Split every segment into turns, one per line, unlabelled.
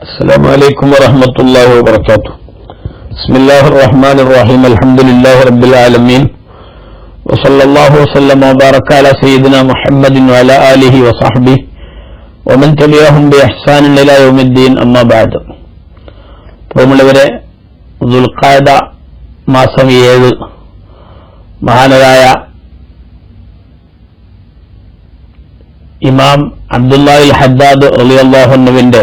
السلام عليكم ورحمة الله وبركاته بسم الله الرحمن الرحيم الحمد لله رب العالمين وصلى الله وسلم وبارك على سيدنا محمد وعلى آله وصحبه ومن تبعهم بإحسان إلى يوم الدين أما بعد പ്രിയമുള്ളവരെ ദുൽഖാദ മാസം ഏഴ് മഹാനരായ ഇമാം അബ്ദുല്ലാഹിൽ ഹദ്ദാദ് റളിയല്ലാഹുവിന്റെ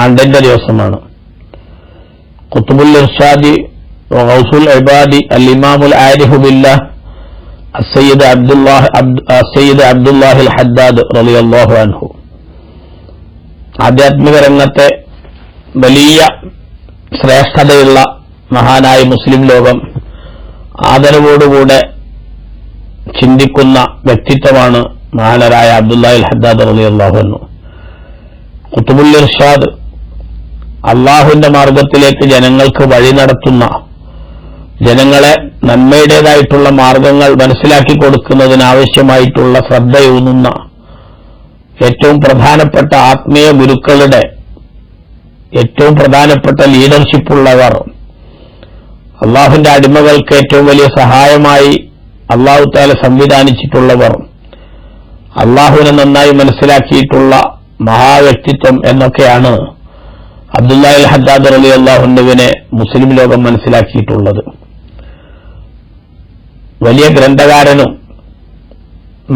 ആണ്ടിന്റെ ദിവസമാണ്. കുത്തുബുൽ ഇർഷാദി റൗസുൽ ഇബാദി അൽ ഇമാമുൽ ആരിഹുബില്ല അസയ്യിദ് അബ്ദുല്ലാഹ് അസയ്യിദ് അബ്ദുല്ലാഹിൽ ഹദ്ദാദ് റളിയല്ലാഹു അൻഹു. ആധ്യാത്മിക രംഗത്തെ വലിയ ശ്രേഷ്ഠതയുള്ള മഹാനായ മുസ്ലിം ലോകം ആദരവോടുകൂടെ ചിന്തിക്കുന്ന വ്യക്തിത്വമാണ് മഹാനരായ അബ്ദുല്ലാഹിൽ ഹദ്ദാദ് റളിയല്ലാഹു അൻഹു. കുത്തുബുൽ ഇർഷാദ് അള്ളാഹുവിന്റെ മാർഗത്തിലേക്ക് ജനങ്ങൾക്ക് വഴി നടത്തുന്ന ജനങ്ങളെ നന്മയുടേതായിട്ടുള്ള മാർഗങ്ങൾ മനസ്സിലാക്കി കൊടുക്കുന്നതിനാവശ്യമായിട്ടുള്ള ശ്രദ്ധയൂന്നുന്ന ഏറ്റവും പ്രധാനപ്പെട്ട ആത്മീയ ഗുരുക്കളുടെ ഏറ്റവും പ്രധാനപ്പെട്ട ലീഡർഷിപ്പുള്ളവർ. അള്ളാഹുവിന്റെ അടിമകൾക്ക് ഏറ്റവും വലിയ സഹായമായി അള്ളാഹു താല സംവിധാനിച്ചിട്ടുള്ളവർ. അള്ളാഹുവിനെ നന്നായി മനസ്സിലാക്കിയിട്ടുള്ള മഹാവ്യക്തിത്വം എന്നൊക്കെയാണ് അബ്ദുല്ലാഹിൽ ഹദ്ദാദ് അലി അള്ളാഹുവിനെ മുസ്ലിം ലോകം മനസ്സിലാക്കിയിട്ടുള്ളത്. വലിയ ഗ്രന്ഥകാരനും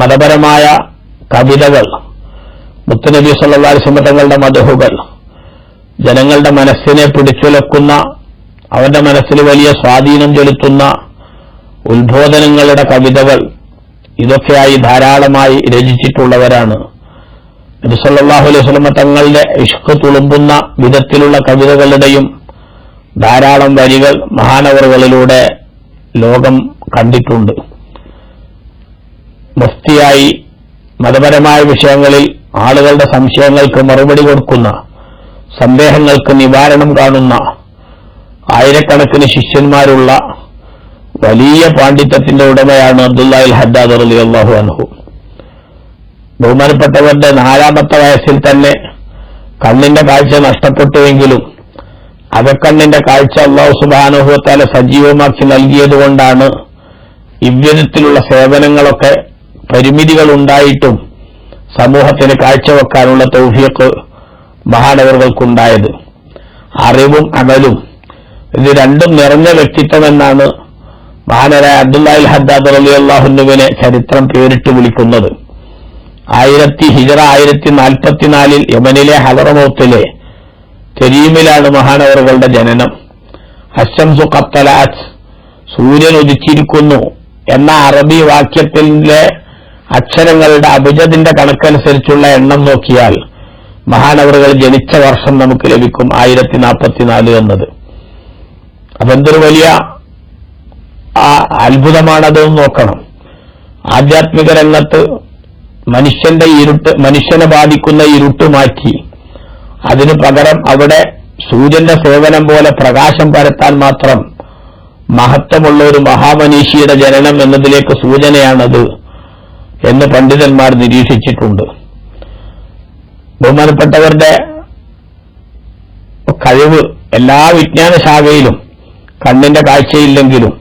മതപരമായ കവിതകൾ മുത്തനബി സല്ലാസ്മ തങ്ങളുടെ മധുഹുകൾ ജനങ്ങളുടെ മനസ്സിനെ പിടിച്ചുലക്കുന്ന അവന്റെ മനസ്സിൽ വലിയ സ്വാധീനം ചെലുത്തുന്ന ഉത്ബോധനങ്ങളുടെ കവിതകൾ ഇതൊക്കെയായി ധാരാളമായി രചിച്ചിട്ടുള്ളവരാണ് നബിസല്ലാഹു അലൈഹി സ്വലമ തങ്ങളുടെ ഇഷ്ക് തുളുമ്പുന്ന വിധത്തിലുള്ള കവിതകളുടെയും ധാരാളം വരികൾ മഹാനവറുകളിലൂടെ ലോകം കണ്ടിട്ടുണ്ട്. മുഫ്തിയായി മതപരമായ വിഷയങ്ങളിൽ ആളുകളുടെ സംശയങ്ങൾക്ക് മറുപടി കൊടുക്കുന്ന സന്ദേഹങ്ങൾക്ക് നിവാരണം കാണുന്ന ആയിരക്കണക്കിന് ശിഷ്യന്മാരുള്ള വലിയ പാണ്ഡിത്യത്തിന്റെ ഉടമയാണ് അബ്ദുല്ലാഹിൽ ഹദ്ദാദ് അലി അള്ളാഹു അൻഹു. ബഹുമാനപ്പെട്ടവരുടെ നാലാമത്തെ വയസ്സിൽ തന്നെ കണ്ണിന്റെ കാഴ്ച നഷ്ടപ്പെട്ടുവെങ്കിലും അകക്കണ്ണിന്റെ കാഴ്ച അള്ളാഹു സുബാനുഭവത്താലെ സജീവമാക്കി നൽകിയതുകൊണ്ടാണ് ഇവ്യതത്തിലുള്ള സേവനങ്ങളൊക്കെ പരിമിതികൾ ഉണ്ടായിട്ടും സമൂഹത്തിന് കാഴ്ചവെക്കാനുള്ള തൗഫിയക്ക് മഹാനവറുകൾക്കുണ്ടായത്. അറിവും അമലും ഇത് രണ്ടും നിറഞ്ഞ വ്യക്തിത്വമെന്നാണ് മഹാനരായ അബ്ദുല്ലാഹിൽ ഹദ്ദാദ് അലി അള്ളാഹുനുവിനെ ചരിത്രം പേരിട്ട് വിളിക്കുന്നത്. ആയിരത്തി ഹിജറ ആയിരത്തി നാൽപ്പത്തിനാലിൽ യമനിലെ ഹലറമൗത്തിലെ തെരീമിലാണ് മഹാനവറുകളുടെ ജനനം. അശംസു കത്തലാസ് സൂര്യൻ ഉദിച്ചിരിക്കുന്നു എന്ന അറബി വാക്യത്തിലെ അക്ഷരങ്ങളുടെ അഭിജത്തിന്റെ കണക്കനുസരിച്ചുള്ള എണ്ണം നോക്കിയാൽ മഹാനവറുകൾ ജനിച്ച വർഷം നമുക്ക് ലഭിക്കും ആയിരത്തി നാൽപ്പത്തിനാല് എന്നത്. അതെന്തൊരു വലിയ അത്ഭുതമാണതെന്ന് നോക്കണം. ആധ്യാത്മിക രംഗത്ത് മനുഷ്യന്റെ ഇരുട്ട് മനുഷ്യനെ ബാധിക്കുന്ന ഇരുട്ട് മാറ്റി. അതിനു പകരം അവിടെ സൂര്യന്റെ സേവനം പോലെ പ്രകാശം പരത്താൻ മാത്രം മഹത്വമുള്ള ഒരു മഹാമനീഷിയുടെ ജനനം എന്നതിലേക്ക് സൂചനയാണത് എന്ന് പണ്ഡിതന്മാർ നിരീക്ഷിച്ചിട്ടുണ്ട്. ബഹുമാനപ്പെട്ടവരുടെ കഴിവ് എല്ലാ വിജ്ഞാന ശാഖയിലും കണ്ണിന്റെ കാഴ്ചയില്ലെങ്കിലും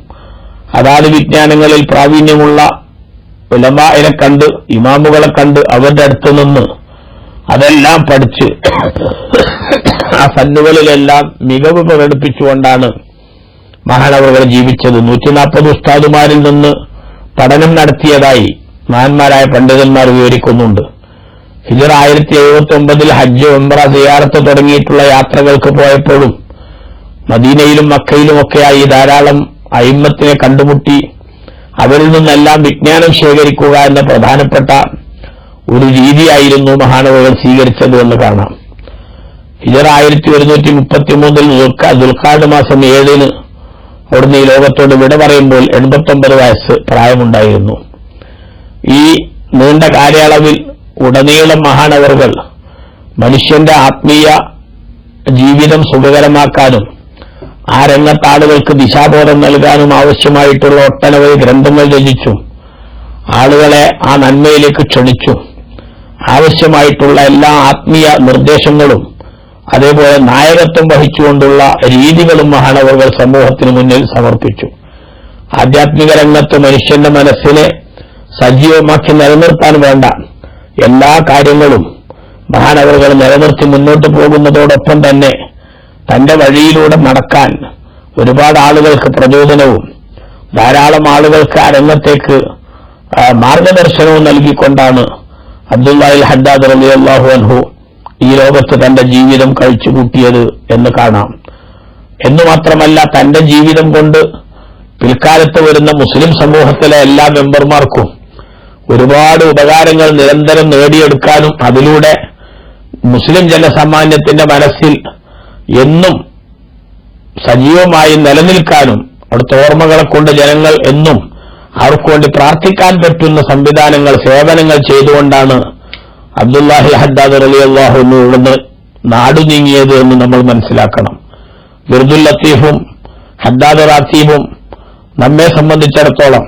അതാത് വിജ്ഞാനങ്ങളിൽ പ്രാവീണ്യമുള്ള ഉലമാനെ കണ്ട് ഇമാമുകളെ കണ്ട് അവരുടെ അടുത്ത് നിന്ന് അതെല്ലാം പഠിച്ച് ആ ഫന്നുകളിലെല്ലാം മികവ് പ്രകടിപ്പിച്ചുകൊണ്ടാണ് മഹാനവറുകൾ ജീവിച്ചത്. നൂറ്റി നാൽപ്പത് ഉസ്താദുമാരിൽ നിന്ന് പഠനം നടത്തിയതായി മഹാന്മാരായ പണ്ഡിതന്മാർ വിവരിക്കുന്നുണ്ട്. ഹിജർ ആയിരത്തി എഴുപത്തി ഒമ്പതിൽ ഹജ്ജ് ഒമ്പറ സിയാറത്ത് തുടങ്ങിയിട്ടുള്ള യാത്രകൾക്ക് പോയപ്പോഴും മദീനയിലും മക്കയിലുമൊക്കെയായി ധാരാളം അയിമത്തിനെ കണ്ടുമുട്ടി അവരിൽ നിന്നെല്ലാം വിജ്ഞാനം ശേഖരിക്കുക എന്ന പ്രധാനപ്പെട്ട ഒരു രീതിയായിരുന്നു മഹാനവകൾ സ്വീകരിച്ചത് എന്ന് കാണാം. ഹിജർ ആയിരത്തി ഒരുന്നൂറ്റി മുപ്പത്തിമൂന്നിൽ മാസം ഏഴിന് അവിടുന്ന് ഈ ലോകത്തോട് വിട പറയുമ്പോൾ എൺപത്തൊമ്പത് വയസ്സ് പ്രായമുണ്ടായിരുന്നു. ഈ നീണ്ട കാലയളവിൽ ഉടനീളം മഹാനവറുകൾ മനുഷ്യന്റെ ആത്മീയ ജീവിതം സുഖകരമാക്കാനും ആ രംഗത്ത് ആളുകൾക്ക് ദിശാബോധം നൽകാനും ആവശ്യമായിട്ടുള്ള ഒട്ടനവധി ഗ്രന്ഥങ്ങൾ രചിച്ചു. ആളുകളെ ആ നന്മയിലേക്ക് ക്ഷണിച്ചു. ആവശ്യമായിട്ടുള്ള എല്ലാ ആത്മീയ നിർദ്ദേശങ്ങളും അതേപോലെ നായകത്വം വഹിച്ചുകൊണ്ടുള്ള രീതികളും മഹാനവകൾ സമൂഹത്തിന് മുന്നിൽ സമർപ്പിച്ചു. ആധ്യാത്മിക രംഗത്ത് മനുഷ്യന്റെ മനസ്സിനെ സജീവമാക്കി നിലനിർത്താൻ വേണ്ട എല്ലാ കാര്യങ്ങളും മഹാനവറുകൾ നിലനിർത്തി മുന്നോട്ട് പോകുന്നതോടൊപ്പം തന്നെ തന്റെ വഴിയിലൂടെ നടക്കാൻ ഒരുപാട് ആളുകൾക്ക് പ്രചോദനവും ധാരാളം ആളുകൾക്ക് ആ രംഗത്തേക്ക് മാർഗദർശനവും നൽകിക്കൊണ്ടാണ് അബ്ദുല്ലാഹിൽ ഹദ്ദാദ് അലി അള്ളാഹു അൻഹു ഈ ലോകത്ത് തന്റെ ജീവിതം കഴിച്ചുകൂട്ടിയത് എന്ന് കാണാം. എന്നു മാത്രമല്ല തന്റെ ജീവിതം കൊണ്ട് പിൽക്കാലത്ത് വരുന്ന മുസ്ലിം സമൂഹത്തിലെ എല്ലാ മെമ്പർമാർക്കും ഒരുപാട് ഉപകാരങ്ങൾ നിരന്തരം നേടിയെടുക്കാനും അതിലൂടെ മുസ്ലിം ജനസാമാന്യത്തിന്റെ മനസ്സിൽ എന്നും സജീവമായി നിലനിൽക്കാനും അവിടുത്തെ ഓർമ്മകളെ കൊണ്ട് ജനങ്ങൾ എന്നും അവർക്ക് വേണ്ടി പ്രാർത്ഥിക്കാൻ പറ്റുന്ന സംവിധാനങ്ങൾ സേവനങ്ങൾ ചെയ്തുകൊണ്ടാണ് അബ്ദുല്ലാഹി ഹദ്ദാദ് അലി അള്ളാഹു ഇവിടുന്ന് നാടു നീങ്ങിയത് എന്ന് നമ്മൾ മനസ്സിലാക്കണം. ബിർദുൽ ലത്തീഫും ഹദ്ദാദ് റാത്തീബും നമ്മെ സംബന്ധിച്ചിടത്തോളം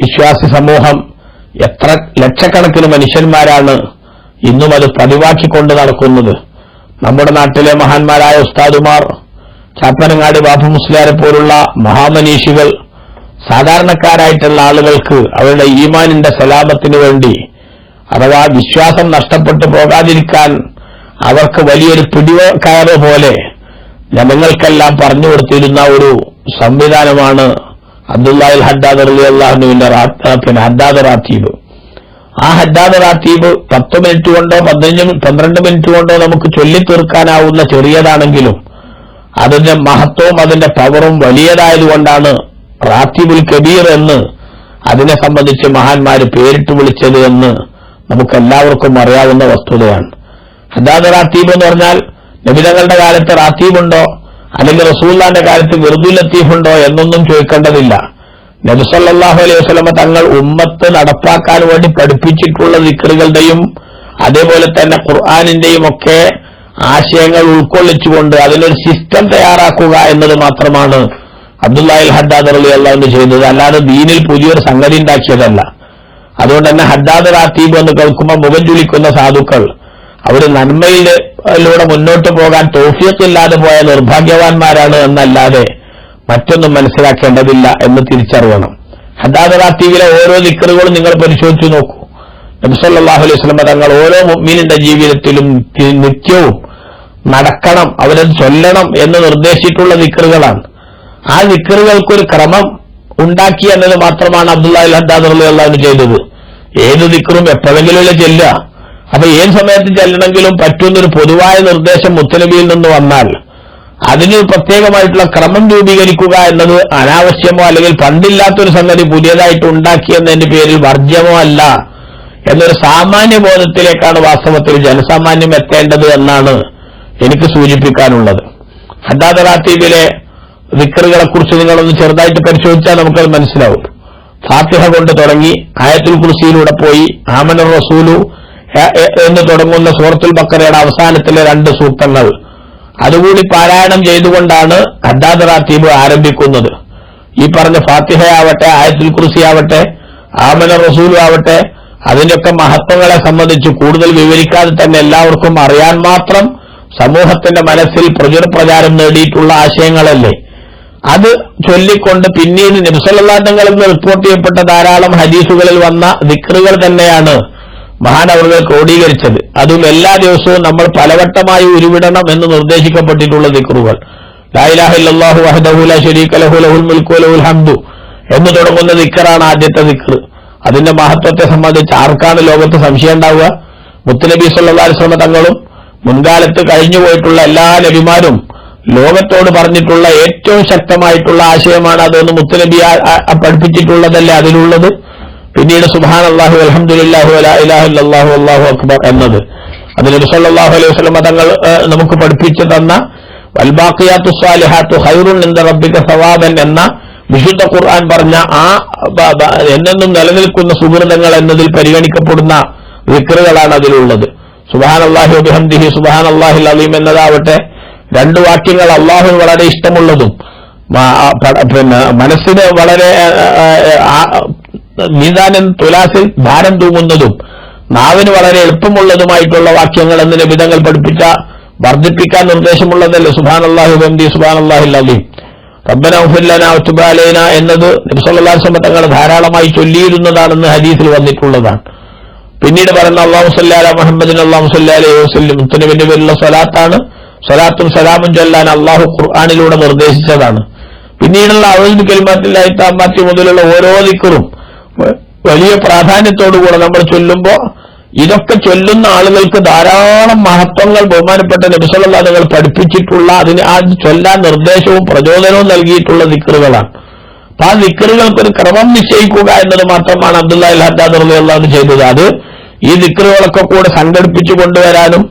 വിശ്വാസി സമൂഹം എത്ര ലക്ഷക്കണക്കിന് മനുഷ്യന്മാരാണ് ഇന്നും അത് പതിവാക്കിക്കൊണ്ട് നടക്കുന്നത്. നമ്മുടെ നാട്ടിലെ മഹാന്മാരായ ഉസ്താദുമാർ ചാപ്പനങ്ങാടി ബാബു മുസ്ലിയാരെ പോലുള്ള മഹാമനീഷികൾ സാധാരണക്കാരായിട്ടുള്ള ആളുകൾക്ക് അവരുടെ ഈമാനിന്റെ സലാമത്തിനു വേണ്ടി അഥവാ വിശ്വാസം നഷ്ടപ്പെട്ടു പോകാതിരിക്കാൻ അവർക്ക് വലിയൊരു പിടിവക്കയറ് പോലെ ജനങ്ങൾക്കെല്ലാം പറഞ്ഞു കൊടുത്തിരുന്ന ഒരു സംവിധാനമാണ് അബ്ദുല്ലാഹിൽ ഹദ്ദാദ് അള്ളാഹുവിന്റെ പിന്നെ ഹദ്ദാദ് റാത്തീബ്. ആ ഹദ്ദാദ് റാത്തീബ് പത്ത് മിനിറ്റ് കൊണ്ടോ പതിനഞ്ച് പന്ത്രണ്ട് മിനിറ്റ് കൊണ്ടോ നമുക്ക് ചൊല്ലിത്തീർക്കാനാവുന്ന ചെറിയതാണെങ്കിലും അതിന്റെ മഹത്വവും അതിന്റെ പവറും വലിയതായതുകൊണ്ടാണ് റാത്തീബുൽ കബീർ എന്ന് അതിനെ സംബന്ധിച്ച് മഹാന്മാര് പേരിട്ട് വിളിച്ചത് എന്ന് നമുക്കെല്ലാവർക്കും അറിയാവുന്ന വസ്തുതയാണ്. ഹദ്ദാദ് റാത്തീബ് എന്ന് പറഞ്ഞാൽ നബിതങ്ങളുടെ കാലത്ത് റാത്തീബുണ്ടോ? അല്ലെങ്കിൽ റസൂല്ലാന്റെ കാലത്ത് വെറുതു ലത്തീഫുണ്ടോ എന്നൊന്നും ചോദിക്കേണ്ടതില്ല. നബിസല്ലാഹു അലൈഹി വസ്ലമ തങ്ങൾ ഉമ്മത്ത് നടപ്പാക്കാൻ വേണ്ടി പഠിപ്പിച്ചിട്ടുള്ള ദിക്കറുകളുടെയും അതേപോലെ തന്നെ ഖുർആാനിന്റെയും ഒക്കെ ആശയങ്ങൾ ഉൾക്കൊള്ളിച്ചുകൊണ്ട് അതിനൊരു സിസ്റ്റം തയ്യാറാക്കുക എന്നത് മാത്രമാണ് അബ്ദുല്ലാഹിൽ ഹദ്ദാദ് അലി അള്ളാഹുന്ന് ചെയ്യുന്നത് അല്ലാതെ ദീനിൽ പുതിയൊരു സംഗതി ഉണ്ടാക്കിയതല്ല. അതുകൊണ്ട് തന്നെ ഹദ്ദാദ് റാത്തീബ് എന്ന് കേൾക്കുമ്പോൾ മുഖം ചുളിക്കുന്ന സാധുക്കൾ അവർ നന്മയിലൂടെ മുന്നോട്ട് പോകാൻ തോഫിയത്തില്ലാതെ പോയ നിർഭാഗ്യവാന്മാരാണ് എന്നല്ലാതെ മറ്റൊന്നും മനസ്സിലാക്കേണ്ടതില്ല എന്ന് തിരിച്ചറിയണം. ഹദാദറ ടിവിയിലെ ഓരോ നിക്കറുകളും നിങ്ങൾ പരിശോധിച്ചു നോക്കൂ. നബ്സല്ലാഹു അലൈഹി സ്വലമ തങ്ങൾ ഓരോ മുഅ്മിനിന്റെ ജീവിതത്തിലും നിത്യവും നടക്കണം അവരത് ചൊല്ലണം എന്ന് നിർദ്ദേശിച്ചിട്ടുള്ള നിക്കറുകളാണ് ആ നിക്കറുകൾക്കൊരു ക്രമം ഉണ്ടാക്കി എന്നത് മാത്രമാണ് അബ്ദുല്ലാഹി ഹദ്ദാദ് അള്ളാഹു ചെയ്തത്. ഏത് നിക്കറും എപ്പോഴെങ്കിലും ചെല്ലുക? അപ്പൊ ഏത് സമയത്ത് ചെല്ലണമെങ്കിലും പറ്റുന്നൊരു പൊതുവായ നിർദ്ദേശം മുത്തനബിയിൽ നിന്ന് വന്നാൽ അതിന് പ്രത്യേകമായിട്ടുള്ള ക്രമം രൂപീകരിക്കുക എന്നത് അനാവശ്യമോ അല്ലെങ്കിൽ പണ്ടില്ലാത്തൊരു സംഗതി പുതിയതായിട്ട് ഉണ്ടാക്കിയെന്നതിന്റെ പേരിൽ വർജ്യമോ അല്ല എന്നൊരു സാമാന്യ ബോധത്തിലേക്കാണ് വാസ്തവത്തിൽ ജനസാമാന്യം എത്തേണ്ടത് എന്നാണ് എനിക്ക് സൂചിപ്പിക്കാനുള്ളത്. ഹദ്ദാദ് റാത്തീബിലെ വിക്കറുകളെ കുറിച്ച് നിങ്ങളൊന്ന് ചെറുതായിട്ട് പരിശോധിച്ചാൽ നമുക്കത് മനസ്സിലാവും. ഫാത്തിഹ കൊണ്ട് തുടങ്ങി ആയത്തുൽ കുർസിയിലൂടെ പോയി ആമനർ റസൂലു എന്ന് തുടങ്ങുന്ന സൂറത്തുൽ ബക്കറയുടെ അവസാനത്തിലെ രണ്ട് സൂക്തങ്ങൾ അതുകൂടി പാരായണം ചെയ്തുകൊണ്ടാണ് ഹദ്ദാദ് റാത്തീബ് ആരംഭിക്കുന്നത്. ഈ പറഞ്ഞ ഫാത്തിഹയാവട്ടെ ആയത്തുൽ കുർസി ആവട്ടെ ആമന റസൂലും ആവട്ടെ അതിന്റെയൊക്കെ മഹത്വങ്ങളെ സംബന്ധിച്ച് കൂടുതൽ വിവരിക്കാതെ തന്നെ എല്ലാവർക്കും അറിയാൻ മാത്രം സമൂഹത്തിന്റെ മനസ്സിൽ പ്രചുര പ്രചാരം നേടിയിട്ടുള്ള ആശയങ്ങളല്ലേ. അത് ചൊല്ലിക്കൊണ്ട് പിന്നീട് നബിസല്ലാത്തങ്ങളിൽ നിന്ന് റിപ്പോർട്ട് ചെയ്യപ്പെട്ട ധാരാളം ഹദീസുകളിൽ വന്ന ദിക്റുകൾ തന്നെയാണ് മഹാനവറുകൾ ക്രോഡീകരിച്ചത്. അതും എല്ലാ ദിവസവും നമ്മൾ പലവട്ടമായി ഉരുവിടണം എന്ന് നിർദ്ദേശിക്കപ്പെട്ടിട്ടുള്ള ദിക്റുകൾ. ലായിലാഹില്ലാഹു വഹദഹുല ഷരീഖ് ലഹു ലഹുൽ മുൽക്കു ലഹുൽ ഹംദു എന്ന് തുടങ്ങുന്ന ദിക്കറാണ് ആദ്യത്തെ ദിക്കർ അതിന്റെ മഹത്വത്തെ സംബന്ധിച്ച് ആർക്കാണ് ലോകത്ത് സംശയം ഉണ്ടാവുക? മുത്തുനബി സല്ലാസ്ലമ തങ്ങളും മുൻകാലത്ത് കഴിഞ്ഞുപോയിട്ടുള്ള എല്ലാ നബിമാരും ലോകത്തോട് പറഞ്ഞിട്ടുള്ള ഏറ്റവും ശക്തമായിട്ടുള്ള ആശയമാണ് അതെന്ന് മുത്തുനബി പഠിപ്പിച്ചിട്ടുള്ളതല്ലേ അതിലുള്ളത്? പിന്നീട് സുബാൻ അള്ളാഹു അലഹമുല്ലാഹു അലാഹു അള്ളാഹു അക്ബർ എന്നത്. അതിൽ നബി അലൈഹി വസല്ലം തങ്ങൾ നമുക്ക് പഠിപ്പിച്ചു തന്ന ഇന്ദ റബ്ബിക സവാബൻ എന്ന വിശുദ്ധ ഖുർആൻ പറഞ്ഞ ആ എന്നെന്നും നിലനിൽക്കുന്ന സുഹൃതങ്ങൾ എന്നതിൽ പരിഗണിക്കപ്പെടുന്ന വിക്രുകളാണ് അതിലുള്ളത്. സുബാൻ അള്ളാഹു അബിഹംദിഹി സുബാൻ അള്ളാഹു അലീം എന്നതാവട്ടെ രണ്ട് വാക്യങ്ങൾ അള്ളാഹുവിന് വളരെ ഇഷ്ടമുള്ളതും. പിന്നെ മനസ്സിന് വളരെ മീതാനൻ തുലാസിൽ ഭാരം തൂങ്ങുന്നതും നാവിന് വളരെ എളുപ്പമുള്ളതുമായിട്ടുള്ള വാക്യങ്ങൾ എന്ന് നിബിധങ്ങൾ പഠിപ്പിച്ച വർദ്ധിപ്പിക്കാൻ നിർദ്ദേശമുള്ളതല്ല? അള്ളാഹു ബന്ദി സുബാൻ അള്ളാഹുല്ലീം റബ്ബന ഉഫില്ലന ഒത്തുബാലേന എന്നത് നബ്സല്ലാസ്ലമ തങ്ങൾ ധാരാളമായി ചൊല്ലിയിരുന്നതാണെന്ന് ഹദീസിൽ വന്നിട്ടുള്ളതാണ്. പിന്നീട് പറയുന്ന അള്ളാഹു സല്ലാല മുഹമ്മദിൻ അള്ളാഹു സല്ലാ വസ്ല്ലും. വസ്ലം മുത്തനബിന്റെ പേരിലുള്ള സ്വലാത്താണ്. സ്വലാത്തും സലാമും ചൊല്ലാൻ അള്ളാഹു ഖുർആാനിലൂടെ നിർദ്ദേശിച്ചതാണ്. പിന്നീടുള്ള അവധി കലിമാത്തിലായി താമ്പാത്തി മുതലുള്ള ഓരോ ദിക്കറും വലിയ പ്രാധാന്യത്തോടുകൂടെ നമ്മൾ ചൊല്ലുമ്പോൾ ഇതൊക്കെ ചൊല്ലുന്ന ആളുകൾക്ക് ധാരാളം മഹത്വങ്ങൾ ബഹുമാനപ്പെട്ട നിമിഷങ്ങൾ പഠിപ്പിച്ചിട്ടുള്ള അതിന് ആ ചൊല്ലാൻ നിർദ്ദേശവും പ്രചോദനവും നൽകിയിട്ടുള്ള ദിക്കറുകളാണ് അപ്പൊ ആ ദിക്കറുകൾക്കൊരു ക്രമം നിശ്ചയിക്കുക എന്നത് മാത്രമാണ് അബ്ദുള്ള അല്ലാഹ് അള്ളാഹ് ചെയ്തത്. അത് ഈ ദിക്കറുകളൊക്കെ കൂടെ സംഘടിപ്പിച്ചു കൊണ്ടുവരാനും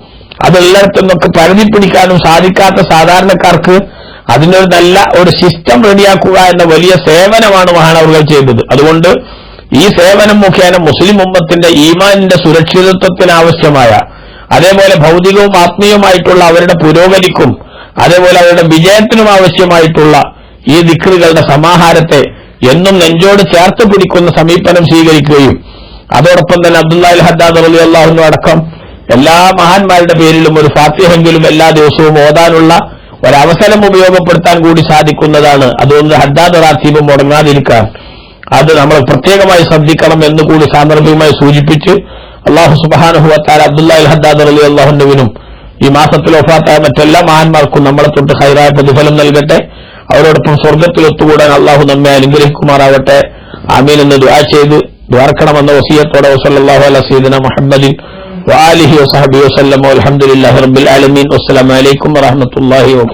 അതെല്ലായിടത്തും നിന്നൊക്കെ പരതി പിടിക്കാനും സാധിക്കാത്ത സാധാരണക്കാർക്ക് അതിനൊരു നല്ല ഒരു സിസ്റ്റം റെഡിയാക്കുക എന്ന വലിയ സേവനമാണ് മഹാനവറുകൾ ചെയ്തത്. അതുകൊണ്ട് ഈ സേവനം മുഖേന മുസ്ലിം ഉമ്മത്തിന്റെ ഈമാനിന്റെ സുരക്ഷിതത്വത്തിന് ആവശ്യമായ അതേപോലെ ഭൗതികവും ആത്മീയവുമായിട്ടുള്ള അവരുടെ പുരോഗതിക്കും അതേപോലെ അവരുടെ വിജയത്തിനും ആവശ്യമായിട്ടുള്ള ഈ ദിക്റുകളുടെ സമാഹാരത്തെ എന്നും നെഞ്ചോട് ചേർത്ത് പിടിക്കുന്ന സമീപനം സ്വീകരിക്കുകയും അതോടൊപ്പം തന്നെ അബ്ദുല്ലാഹി ഹദ്ദാദ് അലി അള്ളാഹുന്നു അടക്കം എല്ലാ മഹാന്മാരുടെ പേരിലും ഒരു ഫാത്തിഹെങ്കിലും എല്ലാ ദിവസവും ഓതാനുള്ള ഒരവസരം ഉപയോഗപ്പെടുത്താൻ കൂടി സാധിക്കുന്നതാണ്. അതുകൊണ്ട് ഹദ്ദാദ് റാത്തീബ് മുടങ്ങാതിരിക്കാൻ അത് നമ്മൾ പ്രത്യേകമായി ശ്രദ്ധിക്കണം എന്ന് കൂടി സാന്ദർഭികമായി സൂചിപ്പിച്ച് അള്ളാഹു സുബാനുഹുവത്താൽ അബ്ദുല്ലാഹി ഹദ്ദാദ് അലി അള്ളാഹുവിനും ഈ മാസത്തിൽ ഒഫാത്തായ മറ്റെല്ലാ മഹാന്മാർക്കും നമ്മളെ തൊട്ട് ഹൈറായ പ്രതിഫലം നൽകട്ടെ അവരോടൊപ്പം സ്വർഗത്തിൽ ഒത്തുകൂടാൻ അള്ളാഹു നമ്മെ അനുഗ്രഹിക്കുമാറാവട്ടെ ആമീൻ എന്ന് ദുആ ചെയ്ത് ദ്വാർക്കണമെന്ന വസീയത്തോടെ വസല്ലാഹു അല സീദന മുഹമ്മദിൻ وآله وصحبه وسلم والحمد لله رب العالمين والسلام عليكم ورحمة الله وبركاته